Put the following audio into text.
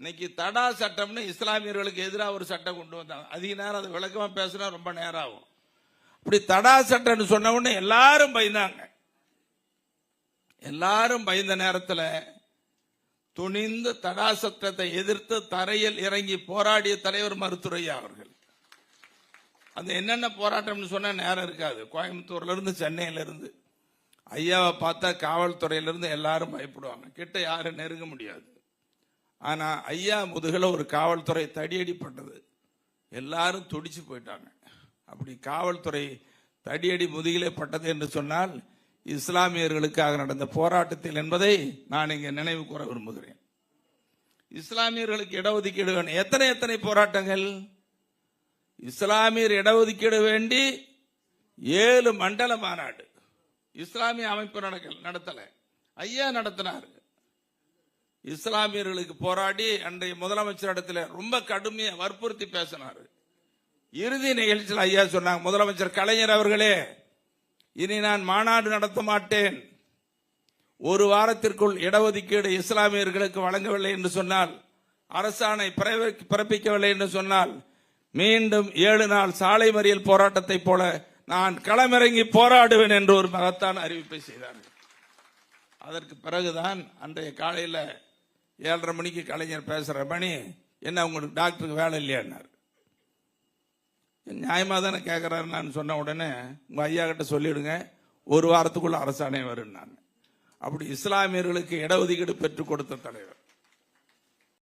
இன்னைக்கு தடா சட்டம்னு இஸ்லாமியர்களுக்கு எதிராக ஒரு சட்டம் கொண்டு வந்தாங்க. அதிக நேரம் அதை விளக்கமா பேசினா ரொம்ப நேரம் ஆகும் அப்படி தடா சட்டம்னு சொன்ன உடனே எல்லாரும் பயந்தாங்க. எல்லாரும் பயந்த நேரத்தில் துணிந்து தடா சட்டத்தை எதிர்த்து தரையில் இறங்கி போராடிய தலைவர் மருத்துரையா அவர்கள். அது என்னென்ன போராட்டம்னு சொன்னா நேரம் இருக்காது. கோயம்புத்தூர்ல இருந்து சென்னையில இருந்து ஐயாவை பார்த்தா காவல்துறையிலேருந்து எல்லாரும் பயப்படுவாங்க. கிட்ட யாரும் நெருங்க முடியாது. ஆனால் ஐயா முதுகில் ஒரு காவல்துறை தடியடிப்பட்டது. எல்லாரும் துடிச்சு போயிட்டாங்க. அப்படி காவல்துறை தடியடி முதுகிலே பட்டது என்று சொன்னால் இஸ்லாமியர்களுக்காக நடந்த போராட்டத்தில் என்பதை நான் இங்கே நினைவு கூற விரும்புகிறேன். இஸ்லாமியர்களுக்கு இடஒதுக்கீடு வேணும். எத்தனை எத்தனை போராட்டங்கள்? இஸ்லாமியர் இடஒதுக்கீடு வேண்டி ஏழு மண்டல மாநாடு. இஸ்லாமிய அமைப்பு நடக்கல நடத்தலை. ஐயா நடத்தினார். இஸ்லாமியர்களுக்கு போராடி அன்றைய முதலமைச்சர் ரொம்ப கடுமையை வற்புறுத்தி பேசினார். இறுதி நிகழ்ச்சியில் ஐயா சொன்னாங்க முதலமைச்சர் கலைஞர் அவர்களே இனி நான் மாநாடு நடத்த மாட்டேன். ஒரு வாரத்திற்குள் இடஒதுக்கீடு இஸ்லாமியர்களுக்கு வழங்கவில்லை என்று சொன்னால் அரசாணை பிறப்பிக்கவில்லை என்று சொன்னால் மீண்டும் ஏழு நாள் சாலை மறியல் போராட்டத்தை போல நான் களமிறங்கி போராடுவேன் என்று ஒரு மகத்தான அறிவிப்பை செய்தார்கள். அதற்கு பிறகுதான் அன்றைய காலையில் ஏழரை மணிக்கு கலைஞர் பேசுகிற மணி என்ன உங்களுக்கு டாக்டருக்கு வேலை இல்லையான்னார். நியாயமாக தானே கேட்குறாரு நான் சொன்ன உடனே உங்கள் ஐயா கிட்ட சொல்லிவிடுங்க ஒரு வாரத்துக்குள்ள அரசாணை வரும் நான் அப்படி இஸ்லாமியர்களுக்கு இடஒதுக்கீடு பெற்றுக் கொடுத்த தலைவர்.